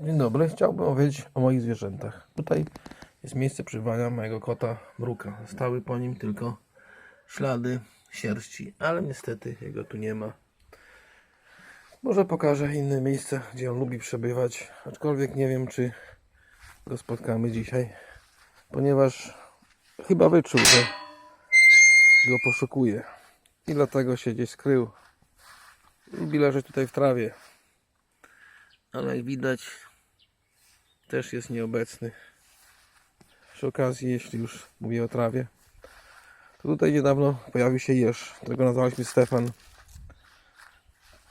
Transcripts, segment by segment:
Dzień dobry, chciałbym opowiedzieć o moich zwierzętach. Tutaj jest miejsce przebywania mojego kota Mruka. Zostały po nim tylko ślady sierści, ale niestety jego tu nie ma. Może pokażę inne miejsce, gdzie on lubi przebywać, aczkolwiek nie wiem, czy go spotkamy dzisiaj, ponieważ chyba wyczuł, że go poszukuje i dlatego się gdzieś skrył. Lubi leżeć tutaj w trawie ale jak widać też jest nieobecny. Przy okazji, jeśli już mówię o trawie, to tutaj niedawno pojawił się jeż, którego nazwaliśmy Stefan.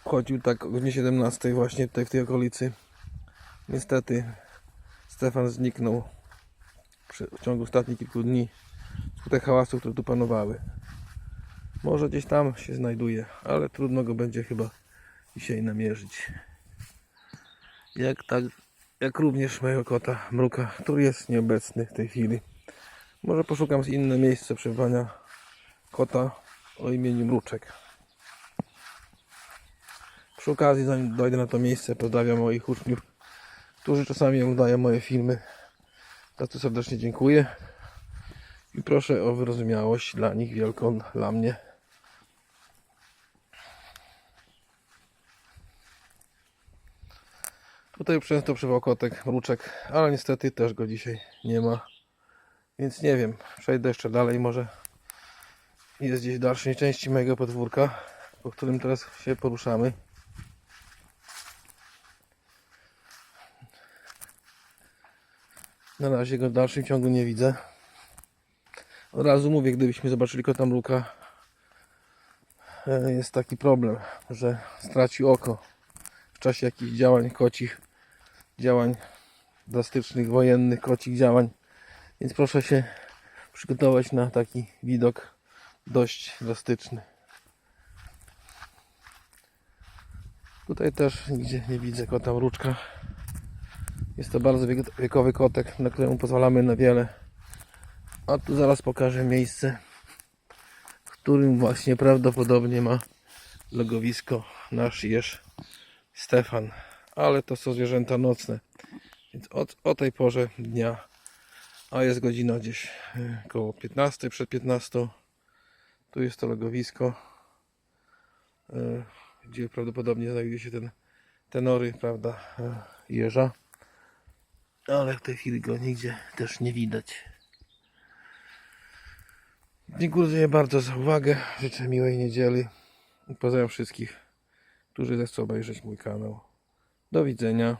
Chodził tak o godzinie 17 właśnie tutaj w tej okolicy. Niestety Stefan zniknął w ciągu ostatnich kilku dni wskutek hałasów, które tu panowały. Może gdzieś tam się znajduje, ale trudno go będzie chyba dzisiaj namierzyć jak tak, jak również mojego kota Mruka, który jest nieobecny w tej chwili. Może poszukam inne miejsce przebywania kota o imieniu Mruczek. Przy okazji, zanim dojdę na to miejsce, pozdrawiam moich uczniów, którzy czasami oglądają moje filmy. Za to serdecznie dziękuję i proszę o wyrozumiałość dla nich wielką, dla mnie. Tutaj często przywał kotek, mruczek, ale niestety też go dzisiaj nie ma. Więc nie wiem, przejdę jeszcze dalej, może jest gdzieś w dalszej części mojego podwórka, po którym teraz się poruszamy. Na razie go w dalszym ciągu nie widzę. Od razu mówię, gdybyśmy zobaczyli kota mruka, e, jest taki problem, że stracił oko w czasie jakichś działań kocich, działań drastycznych, wojennych, kocich działań. Więc proszę się przygotować na taki widok dość drastyczny. Tutaj też nigdzie nie widzę kota mruczka. Jest to bardzo wiek- wiekowy kotek, na któremu pozwalamy na wiele. A tu zaraz pokażę miejsce, w którym właśnie prawdopodobnie ma logowisko nasz jeż Stefan, ale to są zwierzęta nocne. Więc od, o tej porze dnia, a jest godzina gdzieś e, koło 15, przed 15, tu jest to logowisko, e, gdzie prawdopodobnie znajduje się ten tenory, prawda, e, jeża. Ale w tej chwili go nigdzie też nie widać. Dziękuję bardzo za uwagę. Życzę miłej niedzieli. Pozdrawiam wszystkich którzy zechcą obejrzeć mój kanał. Do widzenia.